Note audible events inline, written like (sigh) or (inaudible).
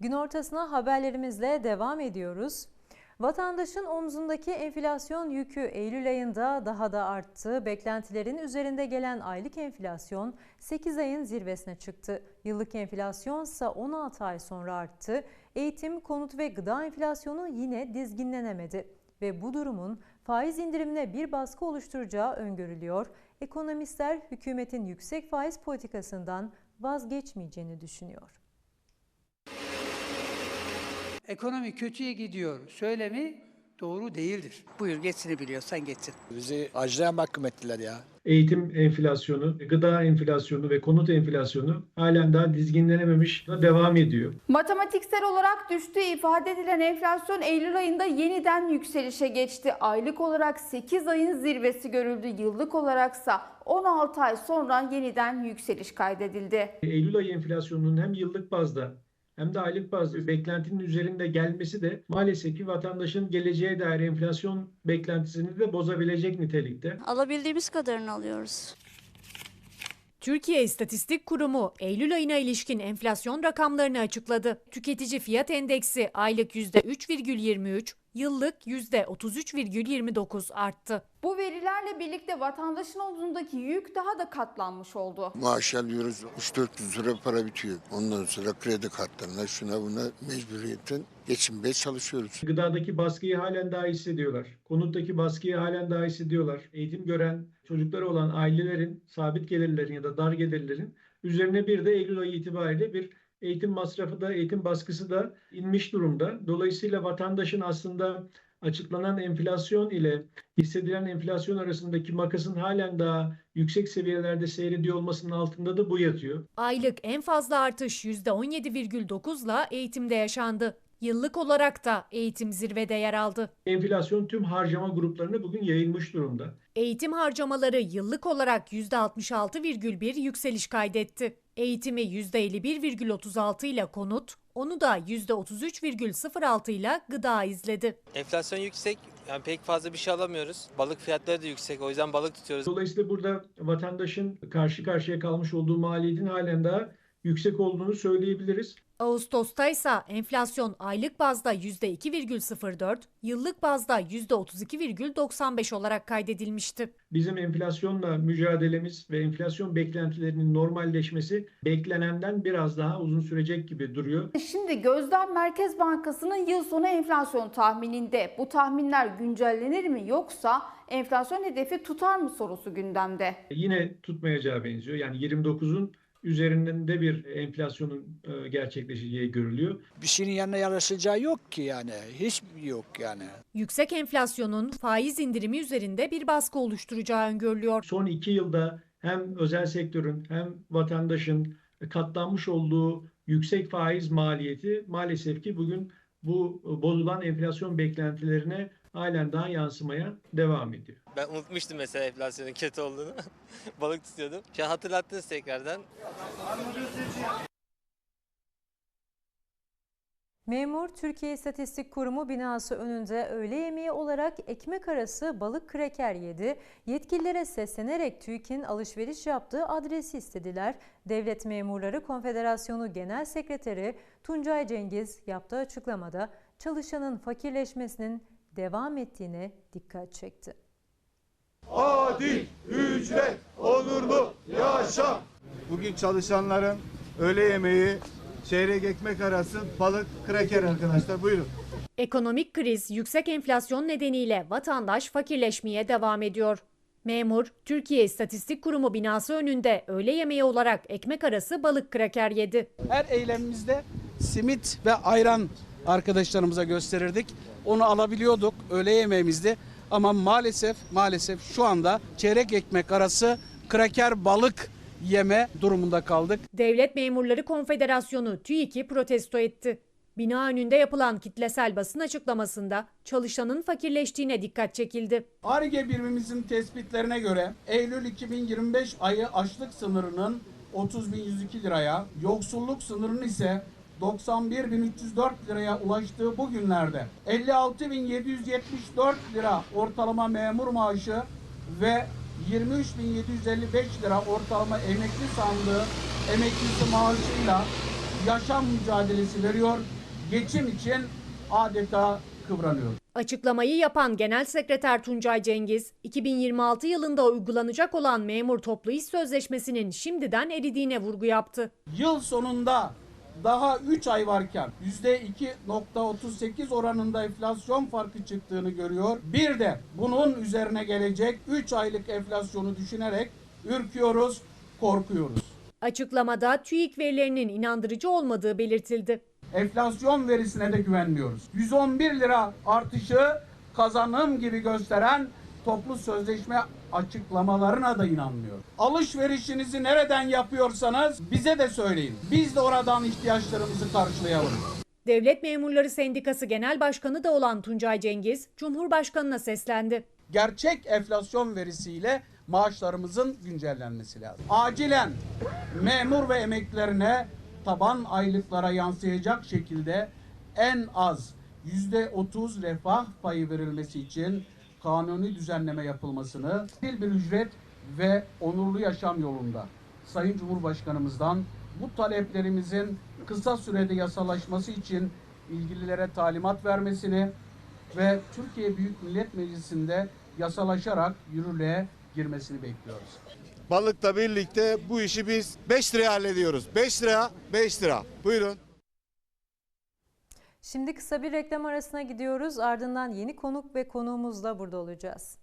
Gün ortasına haberlerimizle devam ediyoruz. Vatandaşın omzundaki enflasyon yükü Eylül ayında daha da arttı. Beklentilerin üzerinde gelen aylık enflasyon 8 ayın zirvesine çıktı. Yıllık enflasyon ise 16 ay sonra arttı. Eğitim, konut ve gıda enflasyonu yine dizginlenemedi ve bu durumun faiz indirimine bir baskı oluşturacağı öngörülüyor. Ekonomistler hükümetin yüksek faiz politikasından vazgeçmeyeceğini düşünüyor. Ekonomi kötüye gidiyor söylemi doğru değildir. Buyur geçsini biliyorsan geçsin. Bizi acıya mahkum ettiler ya. eğitim enflasyonu, gıda enflasyonu ve konut enflasyonu halen daha dizginlenememiş devam ediyor. Matematiksel olarak düştüğü ifade edilen enflasyon Eylül ayında yeniden yükselişe geçti. Aylık olarak 8 ayın zirvesi görüldü. Yıllık olaraksa 16 ay sonra yeniden yükseliş kaydedildi. Eylül ayı enflasyonunun hem yıllık bazda hem de aylık bazda beklentinin üzerinde gelmesi de maalesef ki vatandaşın geleceğe dair enflasyon beklentisini de bozabilecek nitelikte. Alabildiğimiz kadarını alıyoruz. Türkiye İstatistik Kurumu Eylül ayına ilişkin enflasyon rakamlarını açıkladı. Tüketici fiyat endeksi aylık %3,23, yıllık %33,29 arttı. Bu verilerle birlikte vatandaşın omzundaki yük daha da katlanmış oldu. Maaş alıyoruz 3-400 lira para bitiyor. Ondan sonra kredi kartlarına şuna buna mecburiyetten geçinmeye çalışıyoruz. Gıdadaki baskıyı halen daha hissediyorlar. Konuttaki baskıyı halen daha hissediyorlar. Eğitim gören çocukları olan ailelerin, sabit gelirlerin ya da dar gelirlerin üzerine bir de Eylül ayı itibariyle bir eğitim masrafı da, eğitim baskısı da inmiş durumda. Dolayısıyla vatandaşın aslında açıklanan enflasyon ile hissedilen enflasyon arasındaki makasın halen daha yüksek seviyelerde seyrediyor olmasının altında da bu yatıyor. Aylık en fazla artış %17,9'la eğitimde yaşandı. Yıllık olarak da eğitim zirvede yer aldı. Enflasyon tüm harcama gruplarına bugün yayılmış durumda. Eğitim harcamaları yıllık olarak %66,1 yükseliş kaydetti. Eğitimi %51,36 ile konut, onu da %33,06 ile gıda izledi. Enflasyon yüksek. Yani pek fazla bir şey alamıyoruz. Balık fiyatları da yüksek. O yüzden balık tutuyoruz. Dolayısıyla burada vatandaşın karşı karşıya kalmış olduğu maliyetin halen daha yüksek olduğunu söyleyebiliriz. Ağustos'ta ise enflasyon aylık bazda %2,04, yıllık bazda %32,95 olarak kaydedilmişti. Bizim enflasyonla mücadelemiz ve enflasyon beklentilerinin normalleşmesi beklenenden biraz daha uzun sürecek gibi duruyor. Şimdi gözlem Merkez Bankası'nın yıl sonu enflasyon tahmininde. Bu tahminler güncellenir mi yoksa enflasyon hedefi tutar mı sorusu gündemde. Yine tutmayacağı benziyor. Yani 29'un üzerinde bir enflasyonun e, gerçekleşeceği görülüyor. Bir şeyin yanına yanaşacağı yok ki yani. Hiç yok yani. Yüksek enflasyonun faiz indirimi üzerinde bir baskı oluşturacağı öngörülüyor. Son iki yılda hem özel sektörün hem vatandaşın katlanmış olduğu yüksek faiz maliyeti maalesef ki bugün bu bozulan enflasyon beklentilerine halen daha yansımaya devam ediyor. Ben unutmuştum mesela enflasyonun kötü olduğunu. (laughs) Balık tutuyordum. Şu hatırlattınız tekrardan. Memur Türkiye İstatistik Kurumu binası önünde öğle yemeği olarak ekmek arası balık kreker yedi. Yetkililere seslenerek TÜİK'in alışveriş yaptığı adresi istediler. Devlet Memurları Konfederasyonu Genel Sekreteri Tuncay Cengiz yaptığı açıklamada çalışanın fakirleşmesinin devam ettiğine dikkat çekti. Adil, ücret, onurlu yaşam. Bugün çalışanların öğle yemeği, çeyrek ekmek arası, balık, kraker arkadaşlar. Buyurun. Ekonomik kriz, yüksek enflasyon nedeniyle vatandaş fakirleşmeye devam ediyor. Memur, Türkiye İstatistik Kurumu binası önünde öğle yemeği olarak ekmek arası balık kraker yedi. Her eylemimizde simit ve ayran arkadaşlarımıza gösterirdik. Onu alabiliyorduk öğle yemeğimizde ama maalesef maalesef şu anda çeyrek ekmek arası kraker balık yeme durumunda kaldık. Devlet Memurları Konfederasyonu TÜİK'i protesto etti. Bina önünde yapılan kitlesel basın açıklamasında çalışanın fakirleştiğine dikkat çekildi. ARGE birimimizin tespitlerine göre Eylül 2025 ayı açlık sınırının 30.102 liraya, yoksulluk sınırının ise 91.304 liraya ulaştığı bu günlerde 56.774 lira ortalama memur maaşı ve 23.755 lira ortalama emekli sandığı emeklisi maaşıyla yaşam mücadelesi veriyor. Geçim için adeta kıvranıyor. Açıklamayı yapan Genel Sekreter Tuncay Cengiz, 2026 yılında uygulanacak olan memur toplu iş sözleşmesinin şimdiden eridiğine vurgu yaptı. Yıl sonunda daha 3 ay varken %2.38 oranında enflasyon farkı çıktığını görüyor. Bir de bunun üzerine gelecek 3 aylık enflasyonu düşünerek ürküyoruz, korkuyoruz. Açıklamada TÜİK verilerinin inandırıcı olmadığı belirtildi. Enflasyon verisine de güvenmiyoruz. 111 lira artışı kazanım gibi gösteren toplu sözleşme açıklamalarına da inanmıyor. Alışverişinizi nereden yapıyorsanız bize de söyleyin. Biz de oradan ihtiyaçlarımızı karşılayalım. Devlet Memurları Sendikası Genel Başkanı da olan Tuncay Cengiz, Cumhurbaşkanı'na seslendi. Gerçek enflasyon verisiyle maaşlarımızın güncellenmesi lazım. Acilen memur ve emeklilerine taban aylıklara yansıyacak şekilde en az %30 refah payı verilmesi için kanuni düzenleme yapılmasını, adil bir ücret ve onurlu yaşam yolunda Sayın Cumhurbaşkanımızdan bu taleplerimizin kısa sürede yasalaşması için ilgililere talimat vermesini ve Türkiye Büyük Millet Meclisi'nde yasalaşarak yürürlüğe girmesini bekliyoruz. Balıkla birlikte bu işi biz 5 liraya hallediyoruz. 5 lira, 5 lira. Buyurun. Şimdi kısa bir reklam arasına gidiyoruz. Ardından yeni konuk ve konuğumuzla burada olacağız.